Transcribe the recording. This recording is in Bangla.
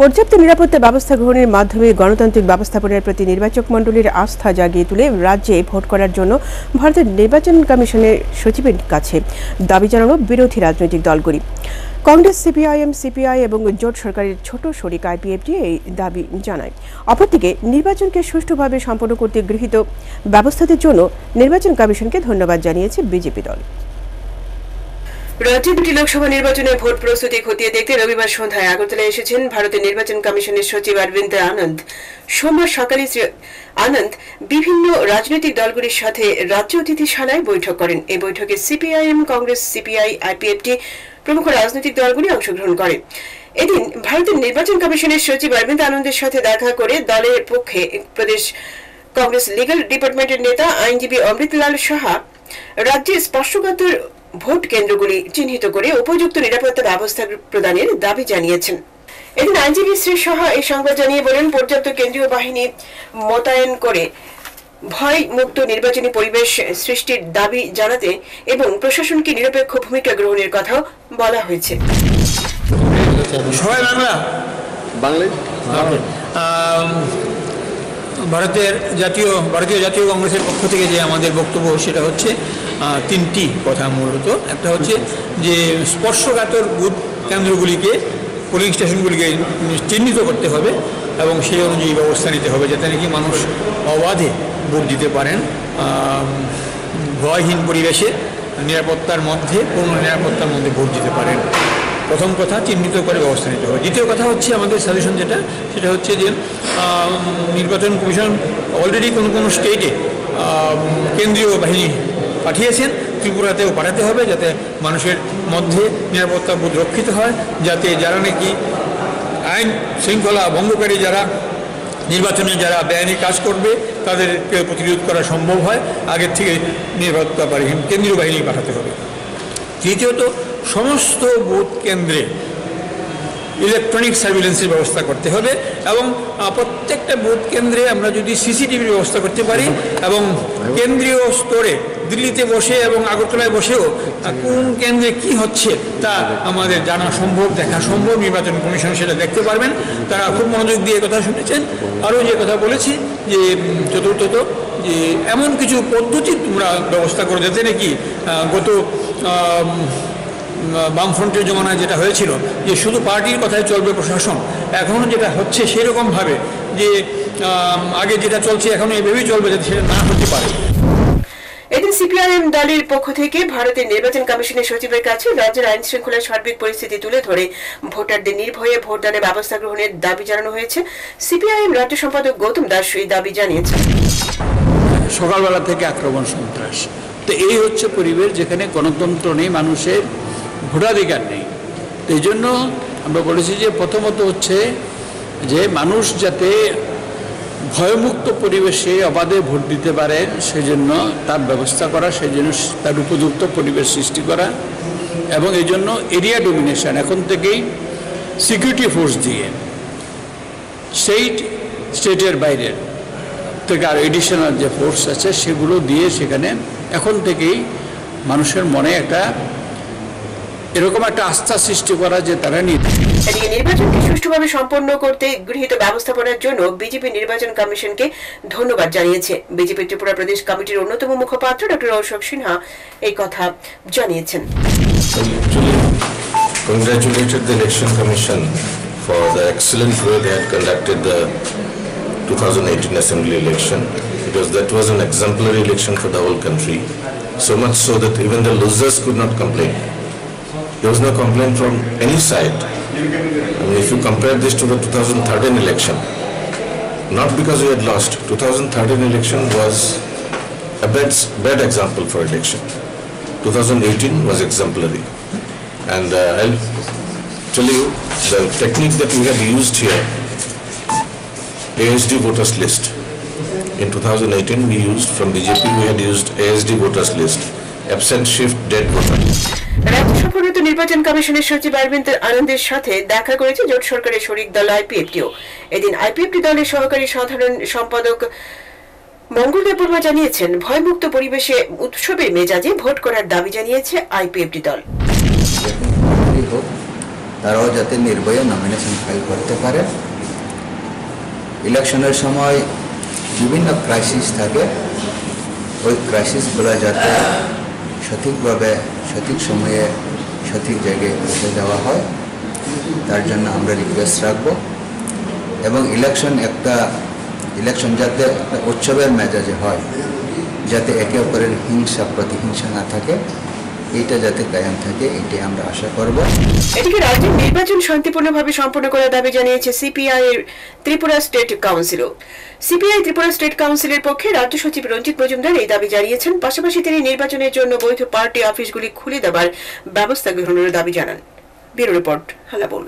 পর্যাপ্ত নিরাপত্তা ব্যবস্থা গ্রহণের মাধ্যমে গণতান্ত্রিক ব্যবস্থাপনার প্রতি নির্বাচক মণ্ডলীর আস্থা জাগিয়ে তুলে রাজ্যে ভোট করার জন্য ভারতের নির্বাচন কমিশনের সচিবের কাছে দাবি জানানো বিরোধী রাজনৈতিক দলগুলি। কংগ্রেস, সিপিআইএম, সিপিআই এবং জোট সরকারের ছোট শরিক আইপিএফটি এই দাবি জানায়। অপরদিকে নির্বাচনকে সুষ্ঠুভাবে সম্পন্ন করতে গৃহীত ব্যবস্থাদের জন্য নির্বাচন কমিশনকে ধন্যবাদ জানিয়েছে বিজেপি দল। রাজ্যে দুটি লোকসভা নির্বাচনের ভোট প্রস্তুতি খতিয়ে দেখতে রবিবার সন্ধ্যায় আগরতলায় এসেছেন ভারতের নির্বাচন কমিশনের সচিব অরবিন্দ আনন্দ। সোমবার সকালে শ্রী আনন্দ বিভিন্ন রাজনৈতিক দলগুলির সাথে রাজ্য অতিথিশালায় বৈঠক করেন। এই বৈঠকে সিপিআইএম, কংগ্রেস, সিপিআই, আইপিএফটি প্রমুখ রাজনৈতিক দলগুলি অংশগ্রহণ করে। এদিন ভারতের নির্বাচন কমিশনের সচিব অরবিন্দ আনন্দের সাথে দেখা করে দলের পক্ষে প্রদেশ কংগ্রেস লিগাল ডিপার্টমেন্টের নেতা, আইনজীবী অমৃতলাল সাহা রাজ্যে স্পর্শকাতর ভোট কেন্দ্রগুলি চিহ্নিত করে উপযুক্ত নিরাপত্তা ব্যবস্থা প্রদানের দাবি জানিয়েছেন। এদিন আইনজীবী শ্রী সাহা এই সংবাদ জানিয়ে বলেন পর্যাপ্ত কেন্দ্রীয় বাহিনী মোতায়েন করে ভয় মুক্ত নির্বাচনী পরিবেশ সৃষ্টির দাবি জানাতে এবং প্রশাসনকে নিরপেক্ষ ভূমিকা গ্রহণের কথাও বলা হয়েছে। সবাই বাংলা? ভারতের জাতীয় ভারতীয় জাতীয় কংগ্রেসের পক্ষ থেকে যে আমাদের বক্তব্য সেটা হচ্ছে তিনটি কথা মূলত। একটা হচ্ছে যে স্পর্শকাতর বুথ কেন্দ্রগুলিকে পোলিং স্টেশনগুলিকে চিহ্নিত করতে হবে এবং সেই অনুযায়ী ব্যবস্থা নিতে হবে যাতে নাকি মানুষ অবাধে ভোট দিতে পারেন। ভয়হীন পরিবেশে নিরাপত্তার মধ্যে, পূর্ণ নিরাপত্তার মধ্যে ভোট দিতে পারেন। প্রথম কথা, চিহ্নিত করে ব্যবস্থা নিতে হবে। দ্বিতীয় কথা হচ্ছে আমাদের সাজেশন যেটা, সেটা হচ্ছে যে নির্বাচন কমিশন অলরেডি কোনো কোনো স্টেটে কেন্দ্রীয় বাহিনী পাঠিয়েছেন, ত্রিপুরাতেও পাঠাতে হবে যাতে মানুষের মধ্যে নিরাপত্তা বোধ রক্ষিত হয়, যাতে যারা নাকি আইন শৃঙ্খলা ভঙ্গকারী যারা, নির্বাচনে যারা বেআইনি কাজ করবে, তাদেরকে প্রতিরোধ করা সম্ভব হয়। আগের থেকে নিরাপত্তা বাহিনী, কেন্দ্রীয় বাহিনী পাঠাতে হবে। তৃতীয়ত, সমস্ত বুথ কেন্দ্রে ইলেকট্রনিক সার্ভিলেন্সের ব্যবস্থা করতে হবে এবং প্রত্যেকটা বুথ কেন্দ্রে আমরা যদি সিসিটিভির ব্যবস্থা করতে পারি এবং কেন্দ্রীয় স্তরে দিল্লিতে বসে এবং আগরতলায় বসেও কোন কেন্দ্রে কি হচ্ছে তা আমাদের জানা সম্ভব, দেখা সম্ভব, নির্বাচন কমিশন সেটা দেখতে পারবেন। তারা খুব মনোযোগ দিয়ে কথা শুনেছেন। আরও যে কথা বলেছি যে চতুর্থত যে, এমন কিছু পদ্ধতি তোমরা ব্যবস্থা করে যাতে নাকি গত বামফ্রন্টের জমানায় যেটা হয়েছিল যে, শুধু পার্টির কথায় চলবে প্রশাসন। এখনও যেটা হচ্ছে সেরকমভাবে যে আগে যেটা চলছে এখনও এভাবেই চলবে যাতে সেটা না হতে পারে। সিপিআইএম দলের পক্ষ থেকে ভারতের নির্বাচন কমিশনের সচিবের কাছে রাজ্যের আইন শৃঙ্খলার সার্বিক পরিস্থিতি তুলে ধরে ভোটারদের নির্ভয়ে ভোটদানের ব্যবস্থা গ্রহণের দাবি জানানো হয়েছে। সিপিআইএম রাজ্য সম্পাদক গৌতম দাস এই দাবি জানিয়েছেন। সকালবেলা থেকে আক্রমণ সন্ত্রাস। তো এই হচ্ছে পরিবেশ যেখানে গণতন্ত্র নেই, মানুষের ভোটাধিকার নেই। এই জন্য আমরা বলেছি যে প্রথমত হচ্ছে যে মানুষ যাতে ভয়মুক্ত পরিবেশে অবাধে ভোট দিতে পারে সেজন্য তার ব্যবস্থা করা, সেজন্য তার উপযুক্ত পরিবেশ সৃষ্টি করা এবং এই জন্য এরিয়া ডোমিনেশন এখন থেকেই সিকিউরিটি ফোর্স দিয়ে স্টেট স্টেটের বাইরের থেকে আর এডিশনাল যে ফোর্স আছে সেগুলো দিয়ে সেখানে এখন থেকেই মানুষের মনে একটা এরকম একটা আস্থা সৃষ্টি করা যে তারা নিয়ে এদিকে নির্বাচনকে সুষ্ঠুভাবে সম্পন্ন করতে গৃহীত ব্যবস্থাপনার জন্য বিজেপি নির্বাচন কমিশনকে ধন্যবাদ জানিয়েছে বিজেপি ত্রিপুরা প্রদেশ কমিটির অন্যতম মুখপাত্র ডক্টর অশোক সিনহা এই কথা জানিয়েছেন congratulated the election commission for the excellent way they had conducted the 2018 assembly election because that was an exemplary election for the whole country so much so that even the losers could not complain there was no complaint from any side I mean if you compare this to the 2013 election not because we had lost 2013 election was a bad, bad example for election 2018 was exemplary. And uh, I'll tell you the technique that we had used here, ASD voters list. In 2018, we used from BJP, we had used ASD voters list, absent shift dead voter. রাজ্য সফররত নির্বাচন কমিশনের সচিব অরবিন্দ আনন্দের সাথে দেখা করেছে জোট সরকারের শরিক দল আইপিএফটিও। এদিন আইপিএফটি দলের সহকারী সাধারণ সম্পাদক মঙ্গলদেব বর্মা জানিয়েছেন ভয়মুক্ত পরিবেশে উৎসবের মেজাজে ভোট করার দাবি জানিয়েছে আইপিএফটি দল। তারাও যাতে নির্ভয়ে নমিনেশন ফাইল করতে পারে। ইলেকশনের সময় বিভিন্ন ক্রাইসিস থাকে। ওই ক্রাইসিসগুলো যাতে সঠিকভাবে, সঠিক সময়ে, সঠিক জায়গায় পৌঁছে দেওয়া হয়। তার জন্য আমরা রিকোয়েস্ট রাখব। এবং ইলেকশন একটা ইলেকশন যাতে একটা উৎসবের মেজাজে হয়, যাতে একে অপরের হিংসা, প্রতিহিংসা না থাকে। এইটা যাতে কায়েম থাকে, এটাই আমরা আশা করব। এদিকে রাজ্যের নির্বাচন শান্তিপূর্ণভাবে সম্পন্ন করার দাবি জানিয়েছে সিপিআই এর ত্রিপুরা স্টেট কাউন্সিলও। সিপিআই ত্রিপুরা স্টেট কাউন্সিলের পক্ষে রাজ্য সচিব রঞ্জিত মজুমদার এই দাবি জানিয়েছেন। পাশাপাশি তিনি নির্বাচনের জন্য বৈধ পার্টি অফিসগুলি খুলে দেওয়ার ব্যবস্থা গ্রহণের দাবি জানান। Bureau report, Halabol.